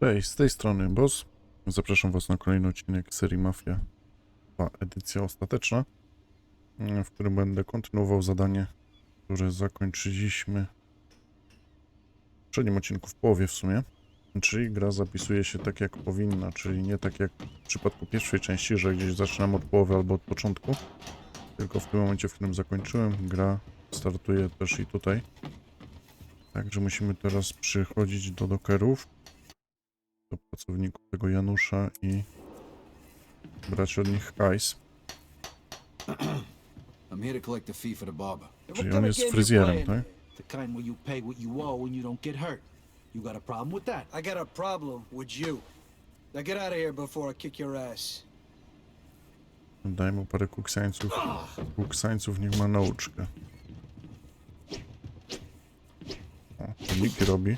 Cześć, z tej strony Boss. Zapraszam Was na kolejny odcinek serii Mafia 2, edycja ostateczna, mm, w którym będę kontynuował zadanie, które zakończyliśmy w poprzednim odcinku, w połowie w sumie. Czyli gra zapisuje się tak jak powinna, czyli nie tak jak w przypadku pierwszej części, że gdzieś zaczynam od połowy albo od początku, tylko w tym momencie, w którym zakończyłem, gra startuje też i tutaj. Także musimy teraz przychodzić do dokerów do pracowników tego Janusza i brać od nich hajs. I'm here to collect the fee for the barber. Czyli on jest fryzjerem, tak? The kind where you pay what you owe when you don't get hurt. You got a problem with that? I got a problem with you. Now get out of here before I kick your ass. Daj mu parę kuksańców. Kuksańców niech ma nauczkę. O, to Nick robi.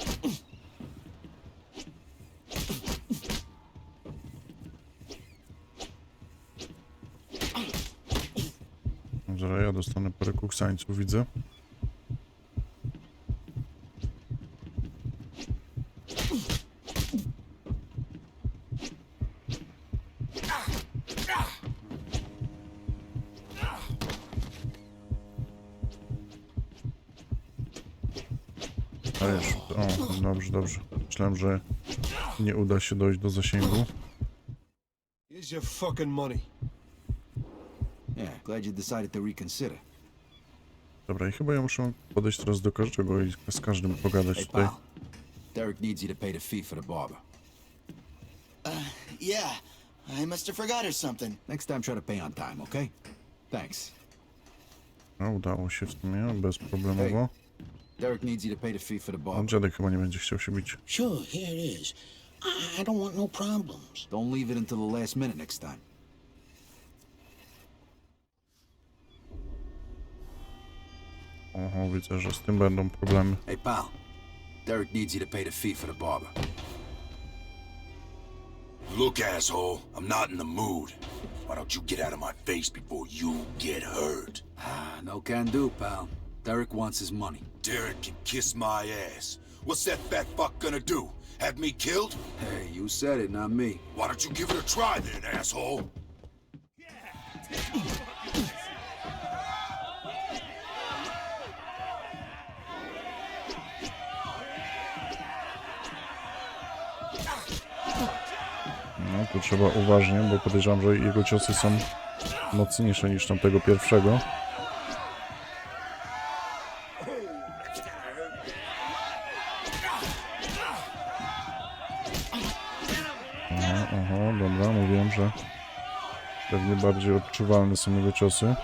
Zaraz ja dostanę parę kuksańców, widzę. A już, o, dobrze, dobrze. Myślałem, że nie uda się dojść do zasięgu. Here's your fucking money. Yeah, glad you decided to reconsider. Dobra, i chyba ja muszę podejść teraz do każdego i z każdym pogadać Hey, tutaj. pal. Derek needs you to pay the fee for the barber. Uh, yeah, I must have forgot or something. Next time, try to pay on time, okay? Thanks. No, udało się w sumie, bezproblemowo. Derek needs you to pay the fee for the A barber. dziadek chyba nie będzie chciał się bić. Sure, here it is. I, I don't want no problems. Don't leave it until the last minute next time. Oho, widzę, że z tym będą problemy. Hey, pal. Derek needs you to pay the fee for the barber. Look, asshole, I'm not in the mood. Why don't you get out of my face before you get hurt? Ah, no can do, pal. Derek wants his money. Derek can kiss my ass. What's that fat fuck gonna do? Have me killed? Hey, you said it, not me. Why don't you give it a try then, asshole? No, tu trzeba uważnie, bo podejrzewam, że jego ciosy są mocniejsze niż tamtego pierwszego. Aha, aha, dobra, mówiłem, że pewnie bardziej odczuwalne są jego ciosy.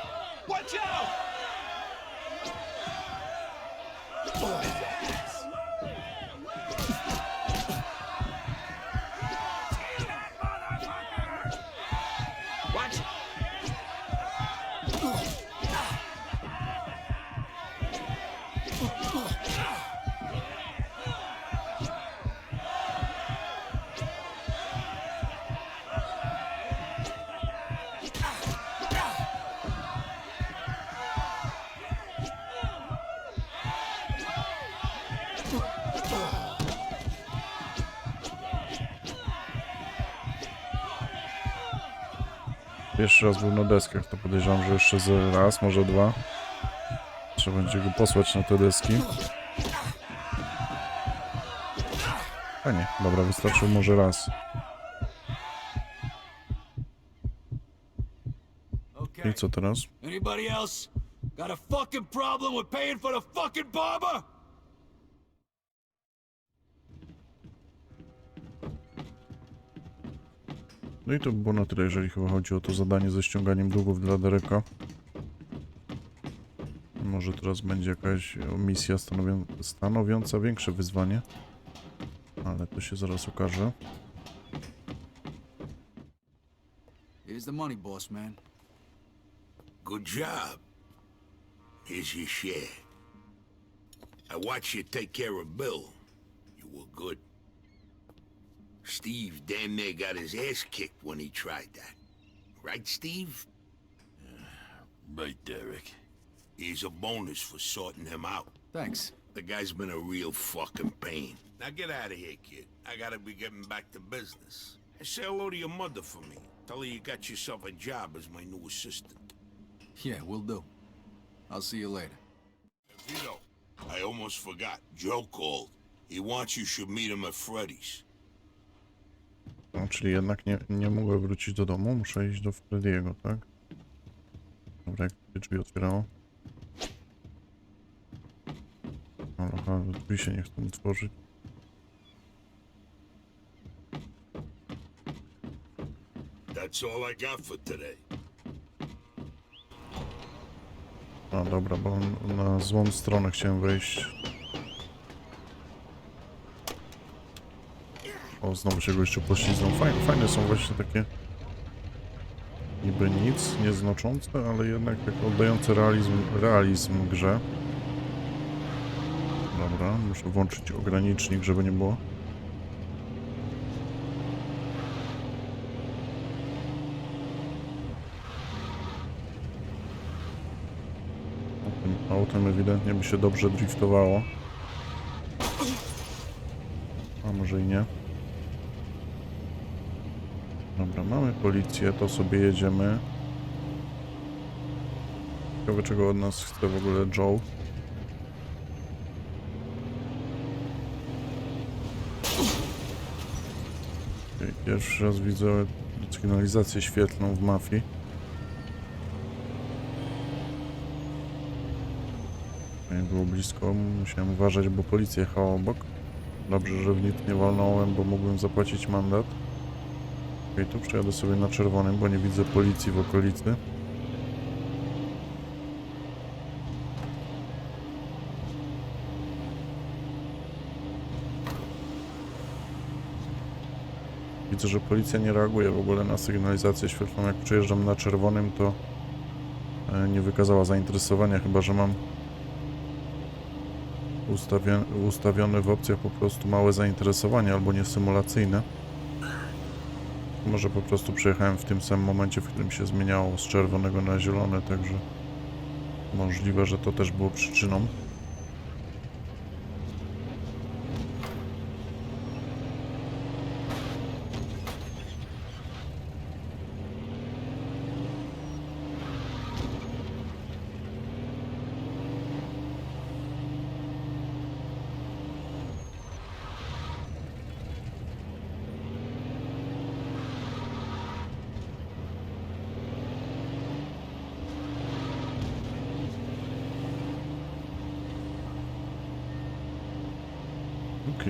Pierwszy raz był na deskach, to podejrzewam, że jeszcze raz, może dwa. Trzeba będzie go posłać na te deski. A nie, dobra, wystarczył może raz. I co teraz? Anybody else got a fucking problem with paying for the fucking barber? No i to by było na tyle, jeżeli chyba chodzi o to zadanie ze ściąganiem długów dla Dereka. Może teraz będzie jakaś misja stanowią stanowiąca większe wyzwanie. Ale to się zaraz okaże. Here's the money, boss man. Good job. Here's your share. I watched you take care of Bill. You were good. Steve damn near got his ass kicked when he tried that. Right, Steve? Uh, right, Derek. Here's a bonus for sorting him out. Thanks. The guy's been a real fucking pain. Now get out of here, kid. I gotta be getting back to business. Say hello to your mother for me. Tell her you got yourself a job as my new assistant. Yeah, we'll do. I'll see you later. Vito, I almost forgot. Joe called. He wants you should meet him at Freddy's. No, czyli jednak nie, nie mogę wrócić do domu, muszę iść do Frediego, tak? Dobra, jak drzwi otwierało? Dobra, ale drzwi się nie chcą otworzyć. That's all I got for today. A dobra, bo na złą stronę chciałem wejść. O, znowu się gościu poślizgnął. Fajne, fajne są właśnie takie niby nic, nieznaczące, ale jednak tak oddające realizm, realizm grze. Dobra, muszę włączyć ogranicznik, żeby nie było. Tym autem ewidentnie by się dobrze driftowało. A może i nie. Dobra, mamy policję, to sobie jedziemy. Ciekawe czego od nas chce w ogóle Joe. Pierwszy raz widzę sygnalizację świetlną w mafii. Nie było blisko, musiałem uważać, bo policja jechała obok. Dobrze, że w nic nie walnąłem, bo mógłbym zapłacić mandat. Okej, tu przejadę sobie na czerwonym, bo nie widzę policji w okolicy. Widzę, że policja nie reaguje w ogóle na sygnalizację świetlną. Jak przejeżdżam na czerwonym, to e, nie wykazała zainteresowania, chyba że mam ustawione w opcjach po prostu małe zainteresowanie albo niesymulacyjne. Może po prostu przejechałem w tym samym momencie, w którym się zmieniało z czerwonego na zielone, także możliwe, że to też było przyczyną.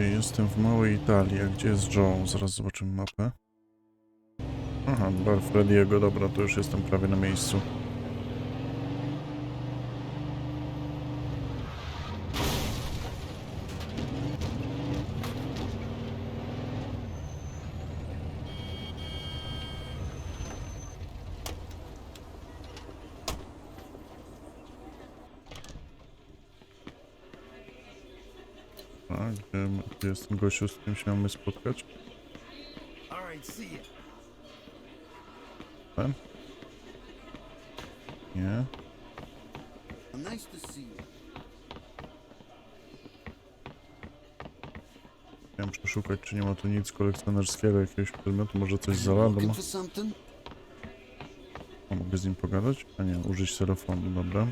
Jestem w Małej Italii. A gdzie jest Joe? Zaraz zobaczymy mapę. Aha, bar dobra, to już jestem prawie na miejscu. A, gdzie, gdzie jest ten gościu, z którym się mamy spotkać? Ten? Nie. See you. Chciałem przeszukać, czy nie ma tu nic kolekcjonerskiego, jakiegoś przedmiotu, może coś za ladą. Mogę z nim pogadać? A nie, użyć telefonu, dobra.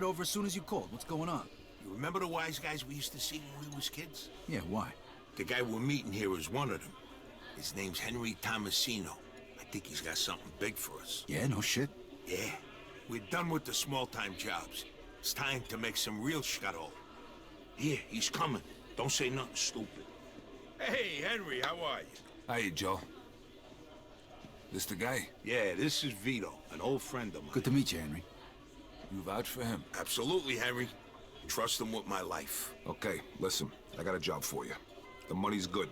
Right over as soon as you called. What's going on? You remember the wise guys we used to see when we was kids? Yeah, why? The guy we're meeting here is one of them. His name's Henry Tomasino. I think he's got something big for us. Yeah, no shit. Yeah, we're done with the small-time jobs. It's time to make some real scuttle. Here, he's coming. Don't say nothing stupid. Hey, Henry, how are you? Hey, Joe. This the guy? Yeah, this is Vito, an old friend of mine. Good to meet you, Henry. You vouch for him? Absolutely, Henry. Trust him with my life. Okay, listen. I got a job for you. The money's good.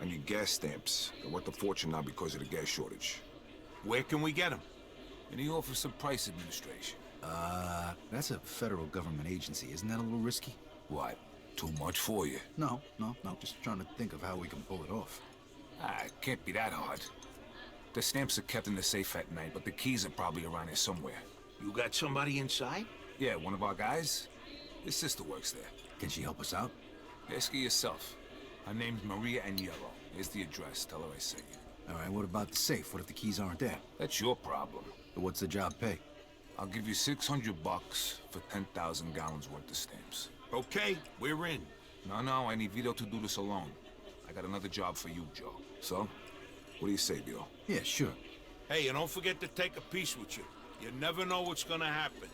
I need gas stamps. They're worth a fortune now because of the gas shortage. Where can we get them? In the Office of Price Administration. Uh, that's a federal government agency. Isn't that a little risky? What? Too much for you? No, no, no. Just trying to think of how we can pull it off. Ah, it can't be that hard. The stamps are kept in the safe at night, but the keys are probably around here somewhere. You got somebody inside? Yeah, one of our guys. His sister works there. Can she help us out? Ask her yourself. Her name's Maria Agnello. Here's the address. Tell her I sent you. All right, what about the safe? What if the keys aren't there? That's your problem. But what's the job pay? I'll give you 600 bucks for 10,000 gallons worth of stamps. Okay, we're in. No, no, I need Vito to do this alone. I got another job for you, Joe. So, what do you say, Vito? Yeah, sure. Hey, and don't forget to take a piece with you. You never know what's gonna happen.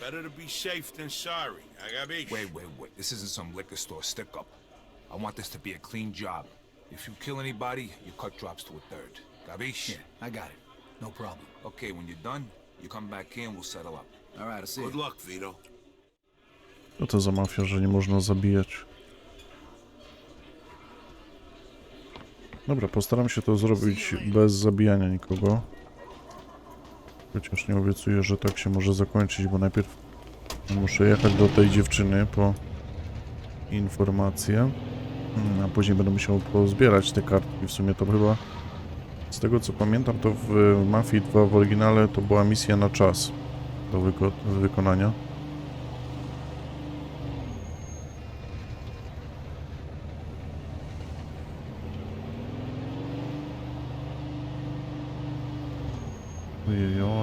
Better to be safe than sorry. Agabish. Wait, wait, wait. This isn't some liquor store stick-up. I want this to be a clean job. If you kill anybody, your cut drops to a third. Gabish? Yeah, I got it. No problem. Okay, when you're done, you come back here and we'll settle up. All right, I'll see Good you. luck, Vito. Co to za mafia, że nie można zabijać? Dobra, postaram się to zrobić bez zabijania nikogo. Chociaż nie obiecuję, że tak się może zakończyć, bo najpierw muszę jechać do tej dziewczyny po informacje, Mm, a później będę musiał pozbierać te kartki. W sumie to chyba, z tego co pamiętam, to w Mafii 2 w oryginale to była misja na czas do wyko wykonania.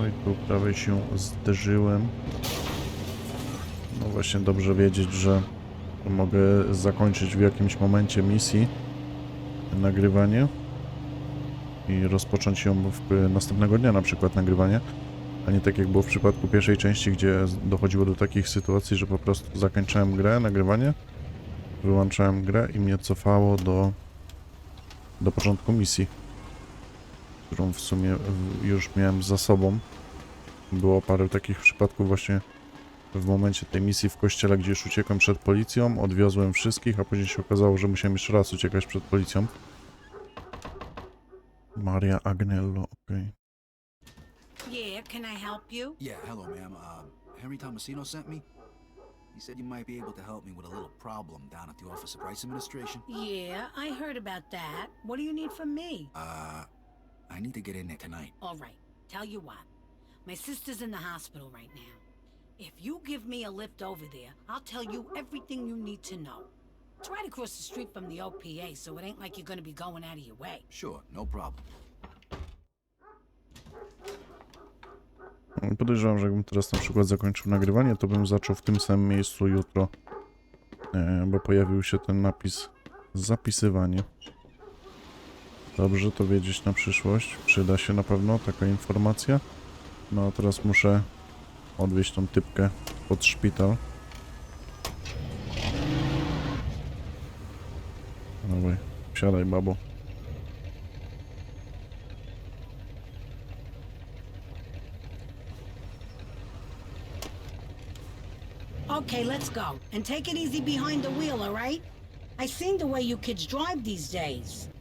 Ojej, tu prawie się zderzyłem. No właśnie dobrze wiedzieć, że mogę zakończyć w jakimś momencie misji nagrywanie i rozpocząć ją w następnego dnia na przykład nagrywanie, a nie tak jak było w przypadku pierwszej części, gdzie dochodziło do takich sytuacji, że po prostu zakończałem grę, nagrywanie, wyłączałem grę i mnie cofało do, do początku misji którą w sumie już miałem za sobą. Było parę takich przypadków właśnie w momencie tej misji w kościele, gdzie już uciekłem przed policją, odwiozłem wszystkich, a później się okazało, że musiałem jeszcze raz uciekać przed policją. Maria Agnello, okej. Yeah, can I help you? Yeah, hello, ma'am. Uh, Henry Tomasino sent me. He said you might be able to help me with a little problem down at the Office of Rights Administration. Yeah, I heard about that. What do you need from me? Uh, I need to get in there tonight. All right, tell you what. My sister's in the hospital right now. If you give me a lift over there, I'll tell you everything you need to know. It's right across the street from the OPA, so it ain't like you're gonna be going out of your way. Sure, no problem. Podejrzewam, że jakbym teraz na przykład zakończył nagrywanie, to bym zaczął w tym samym miejscu jutro, e, bo pojawił się ten napis zapisywanie. Dobrze to wiedzieć na przyszłość. Przyda się na pewno taka informacja. No a teraz muszę odwieźć tą typkę pod szpital. Dawaj, siadaj babo. Okay, let's go. And take it easy behind the wheel, all right? I seen the way you kids drive these days.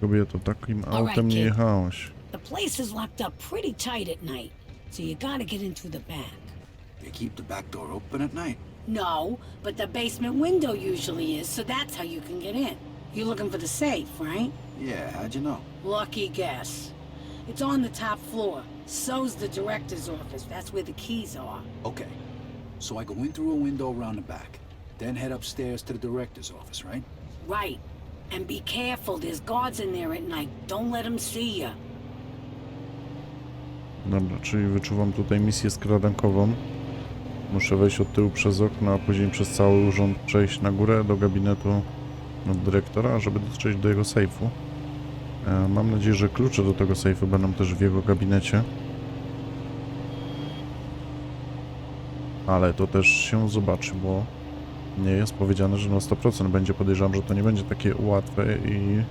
Kobieto, takim Alright, autem nie kid. jechałaś. The place is locked up pretty tight at night, so you gotta get in through the back. They keep the back door open at night. No, but the basement window usually is, so that's how you can get in. You're looking for the safe, right? Yeah, how'd you know? Lucky guess. It's on the top floor. So's the director's office. That's where the keys are. Okay. So I go in through a window around the back, then head upstairs to the director's office, right? Right. And be careful, there's guards in there at night. Don't let them see you. Dobra, czyli wyczuwam tutaj misję skradankową. Muszę wejść od tyłu przez okno, a później przez cały urząd przejść na górę do gabinetu dyrektora, żeby dotrzeć do jego sejfu. E, mam nadzieję, że klucze do tego sejfu będą też w jego gabinecie. Ale to też się zobaczy, bo nie jest powiedziane, że na 100% będzie. Podejrzewam, że to nie będzie takie łatwe i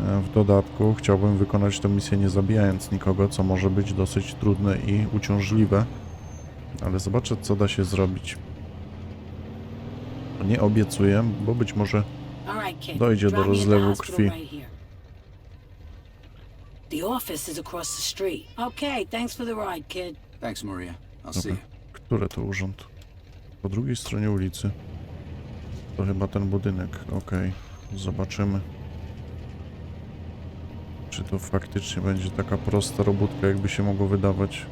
E, W dodatku chciałbym wykonać tę misję nie zabijając nikogo, co może być dosyć trudne i uciążliwe. Ale zobaczę, co da się zrobić. Nie obiecuję, bo być może. Dojdzie do rozlewu krwi. The office is across the street. Okay, thanks for the ride, kid. Thanks, Maria. I'll see Dobra. you. Które to urząd? Po drugiej stronie ulicy. To chyba ten budynek. Okej, zobaczymy. Czy to faktycznie będzie taka prosta robótka, jakby się mogło wydawać?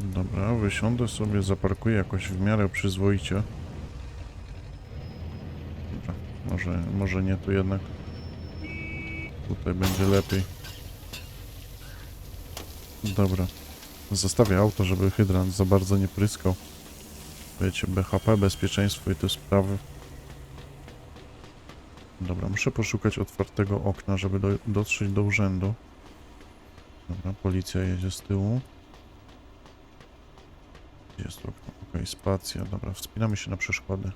Dobra, wysiądę sobie, zaparkuję jakoś w miarę przyzwoicie. Może, może nie tu jednak. Tutaj będzie lepiej. Dobra. Zostawię auto, żeby hydrant za bardzo nie pryskał. Wiecie, BHP, bezpieczeństwo i te sprawy. Dobra, muszę poszukać otwartego okna, żeby do, dotrzeć do urzędu. Dobra, policja jedzie z tyłu. Gdzie jest okno? Okej, spacja. Dobra, wspinamy się na przeszkody.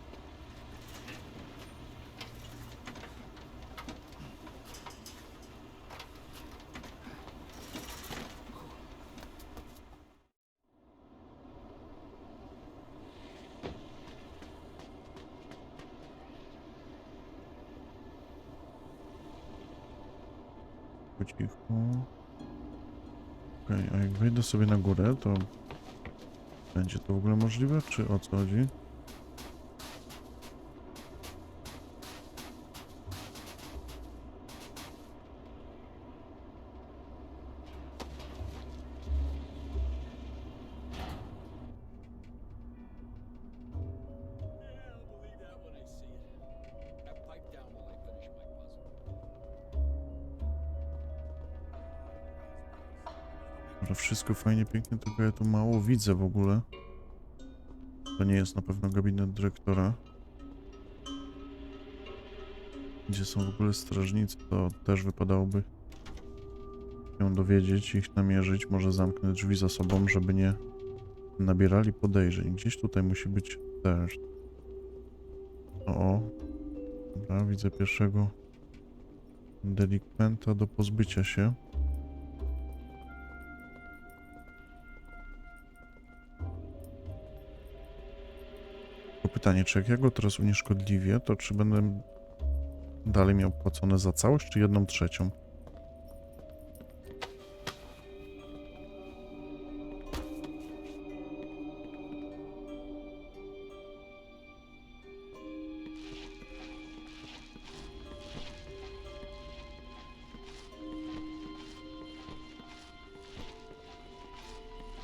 Po cichu. Okej, a jak wejdę sobie na górę, to będzie to w ogóle możliwe, czy o co chodzi? Dobra, wszystko fajnie, pięknie, tylko ja tu mało widzę w ogóle. To nie jest na pewno gabinet dyrektora. Gdzie są w ogóle strażnicy, to też wypadałoby się dowiedzieć, ich namierzyć. Może zamknę drzwi za sobą, żeby nie nabierali podejrzeń. Gdzieś tutaj musi być też. O, o. Dobra, widzę pierwszego delikwenta do pozbycia się. Pytanie, czy jak ja go teraz unieszkodliwię, to czy będę dalej miał płacone za całość, czy jedną trzecią?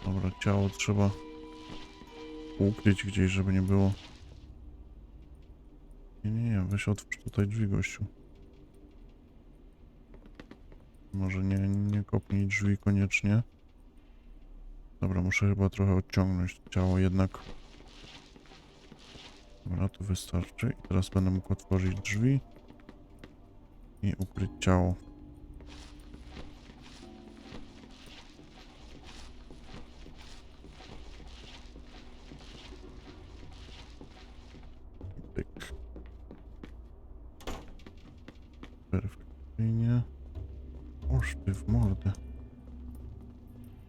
Dobra, ciało trzeba ukryć gdzieś, żeby nie było. Weź otwórz tutaj drzwi, gościu. Może nie, nie kopnij drzwi koniecznie. Dobra, muszę chyba trochę odciągnąć ciało jednak. Dobra, to wystarczy. I teraz będę mógł otworzyć drzwi i ukryć ciało. Perfekcyjnie. Oż ty w mordę.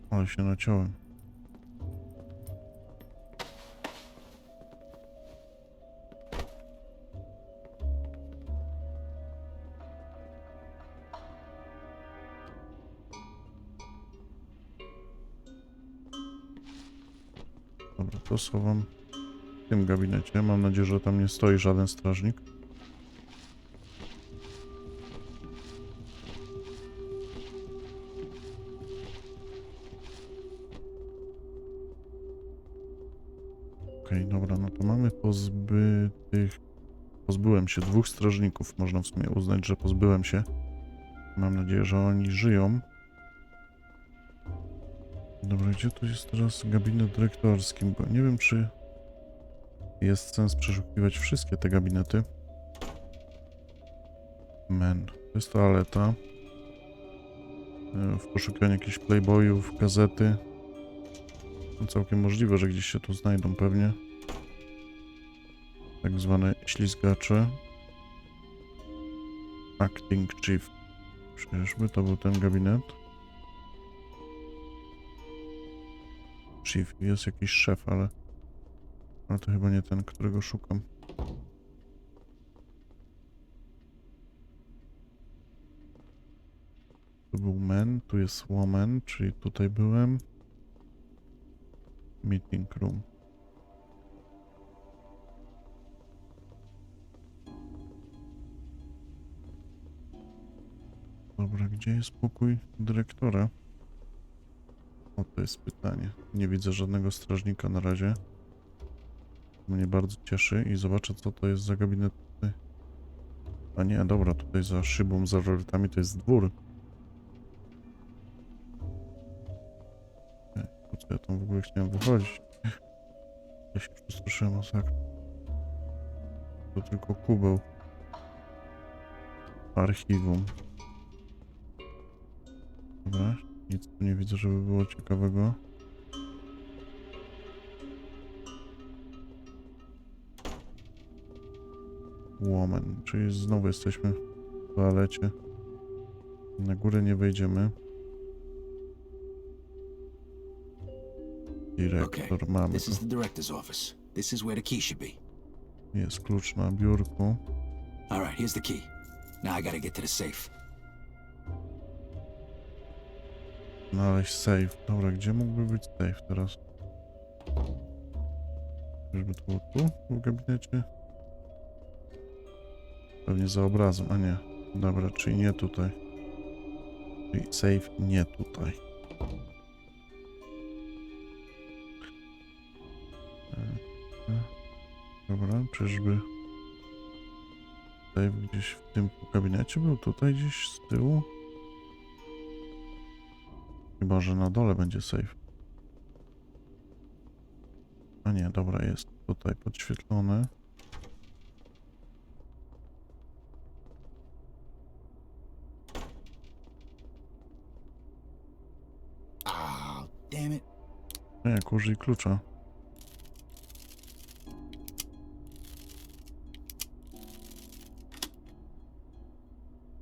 Ale się naciąłem. Dobra, to schowam w tym gabinecie. Mam nadzieję, że tam nie stoi żaden strażnik. Się dwóch strażników. Można w sumie uznać, że pozbyłem się. Mam nadzieję, że oni żyją. Dobra, gdzie tu jest teraz gabinet dyrektorski? Bo nie wiem, czy jest sens przeszukiwać wszystkie te gabinety. Men. To jest toaleta. E, W poszukiwaniu jakichś playboyów, gazety. No całkiem możliwe, że gdzieś się tu znajdą pewnie. Tak zwane ślizgacze. Acting Chief. Czyżby to był ten gabinet? Chief. Jest jakiś szef, ale... Ale to chyba nie ten, którego szukam. Tu był men, tu jest woman, czyli tutaj byłem. Meeting room. Dobra, gdzie jest pokój dyrektora? O, to jest pytanie. Nie widzę żadnego strażnika na razie. Mnie bardzo cieszy i zobaczę, co to jest za gabinet. A nie, dobra, tutaj za szybą, za roletami to jest dwór. Po co ja tam w ogóle chciałem wychodzić? Ja się przestraszyłem masakra. To tylko kubeł. Archiwum. Dobra, nic tu nie widzę, żeby było ciekawego. Woman, czyli znowu jesteśmy w toalecie. Na górę nie wejdziemy. Dyrektor mamy This to. is the director's office. This is where the key should be. Jest klucz na biurku. All right, here's the key. Now I gotta get to the safe. Znaleźć safe. Dobra, gdzie mógłby być safe teraz? Żeby to było tu, w gabinecie? Pewnie za obrazem, a nie. Dobra, czyli nie tutaj. Czyli safe nie tutaj. Dobra, czyżby safe gdzieś w tym gabinecie był? Tutaj gdzieś z tyłu? Chyba, że na dole będzie safe. A nie, dobra, jest tutaj podświetlone. Ah. Nie, użyj klucza.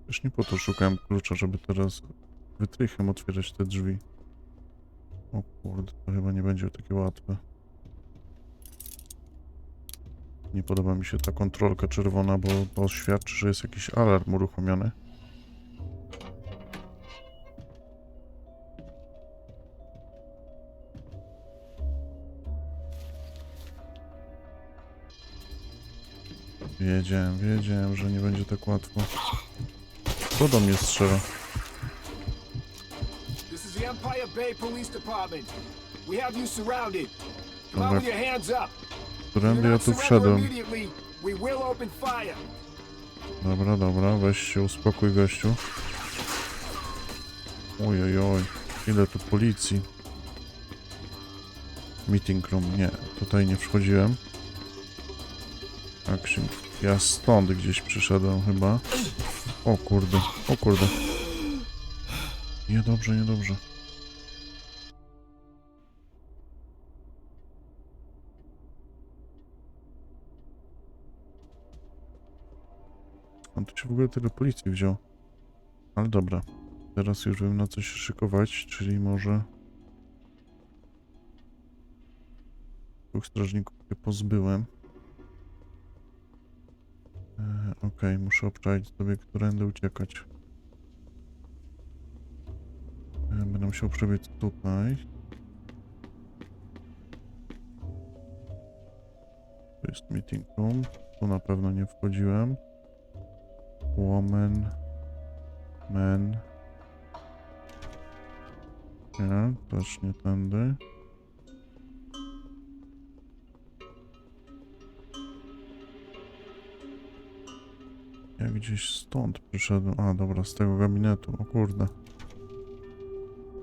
Już nie po to szukałem klucza, żeby teraz wytrychem otwierać te drzwi. O kurde, to chyba nie będzie takie łatwe. Nie podoba mi się ta kontrolka czerwona, bo to świadczy, że jest jakiś alarm uruchomiony. Wiedziałem, wiedziałem, że nie będzie tak łatwo. Kto do mnie strzela? Empire Bay Police Department. We have you surrounded. Come Dobra. with your hands up. Którędy ja tu wszedłem? immediately, we will open fire. Dobra, dobra, weź się uspokój gościu. Oj, oj, oj, ile tu policji. Meeting room, nie, tutaj nie wchodziłem. Action. Ja stąd gdzieś przyszedłem chyba. O kurde, o kurde. Niedobrze, niedobrze. On tu się w ogóle tyle policji wziął. Ale dobra. Teraz już wiem na co się szykować, czyli może... Dwóch strażników się pozbyłem. E, Okej, muszę obczaić sobie, którędy uciekać. E, będę musiał przebiec tutaj. Tu jest meeting room. Tu na pewno nie wchodziłem. Woman. Man. Nie, też nie tędy. Ja gdzieś stąd przyszedłem. A, dobra, z tego gabinetu. O kurde.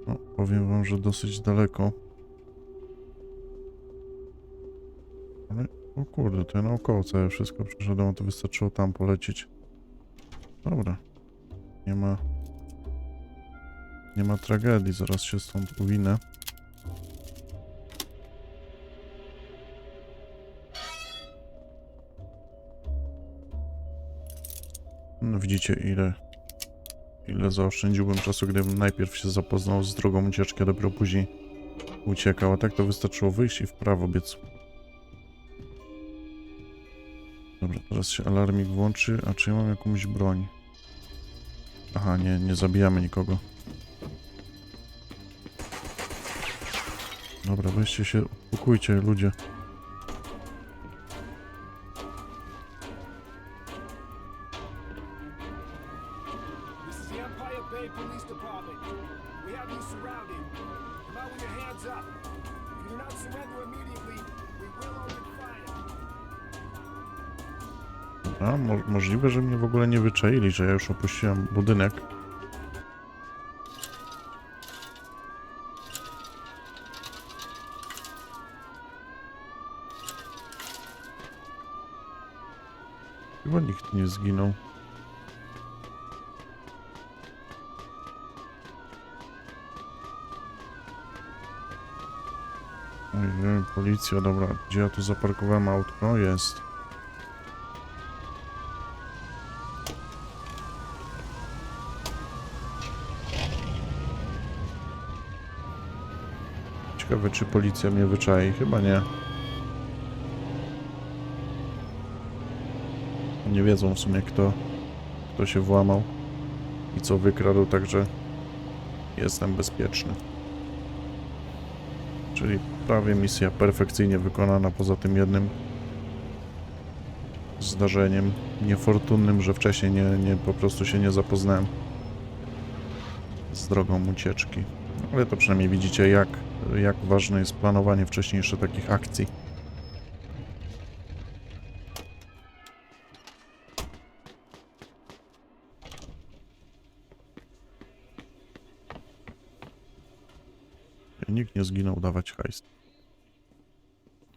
No, powiem wam, że dosyć daleko. Ale, o kurde, to ja naokoło całe wszystko przeszedłem, to wystarczyło tam polecieć. Dobra. Nie ma... Nie ma tragedii, zaraz się stąd uwinę. No widzicie ile... Ile zaoszczędziłbym czasu, gdybym najpierw się zapoznał z drogą ucieczki, a dopiero później uciekał. A tak to wystarczyło wyjść i w prawo biec. Teraz się alarmik włączy. A czy ja mam jakąś broń? Aha, nie, nie zabijamy nikogo. Dobra, weźcie się, uspokójcie ludzie. Wyczaili, że ja już opuściłem budynek. Chyba nikt nie zginął. Policja, dobra. Gdzie ja tu zaparkowałem autko? Jest. Ciekawe, czy policja mnie wyczai. Chyba nie. Nie wiedzą w sumie, kto, kto się włamał i co wykradł, także jestem bezpieczny. Czyli prawie misja perfekcyjnie wykonana, poza tym jednym zdarzeniem niefortunnym, że wcześniej nie, nie, po prostu się nie zapoznałem z drogą ucieczki. Ale to przynajmniej widzicie, jak, jak ważne jest planowanie wcześniejsze takich akcji. Nikt nie zginął dawać hajs.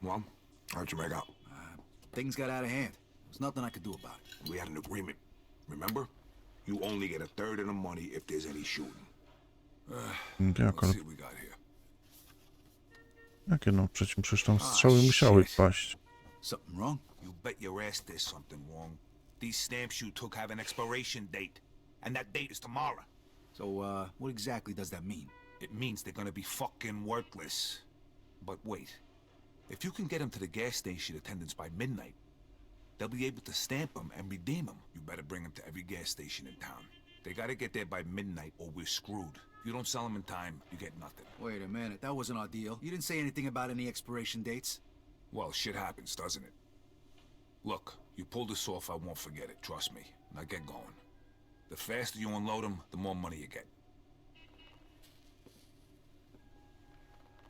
Well, how'd you make out? Things got out of hand. There's nothing I could do about it. We had an agreement. Remember? You only get a third of the money if there's any shooting. Jak, Let's see what we got here. Jakie no, przecież, przecież tam strzały musiały shit. paść. Something wrong? You bet your ass there's something wrong. These stamps you took have an expiration date, and that date is tomorrow. So, uh, what exactly does that mean? It means they're gonna be fucking worthless. But wait. If you can get them to the gas station attendants by midnight, they'll be able to stamp them and redeem them. You better bring them to every gas station in town. They gotta get there by midnight or we're screwed. You don't sell them in time, you get nothing. Wait a minute, that wasn't our deal. You didn't say anything about any expiration dates. Well, shit happens, doesn't it? Look, you pull this off, I won't forget it, trust me. Now get going. The faster you unload them, the more money you get.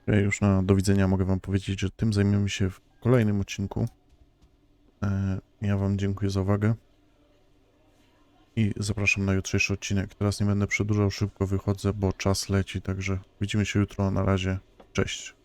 Ja już na do widzenia mogę wam powiedzieć, że tym zajmiemy się w kolejnym odcinku. E, Ja wam dziękuję za uwagę. I zapraszam na jutrzejszy odcinek. Teraz nie będę przedłużał, szybko wychodzę, bo czas leci, także widzimy się jutro. Na razie. Cześć.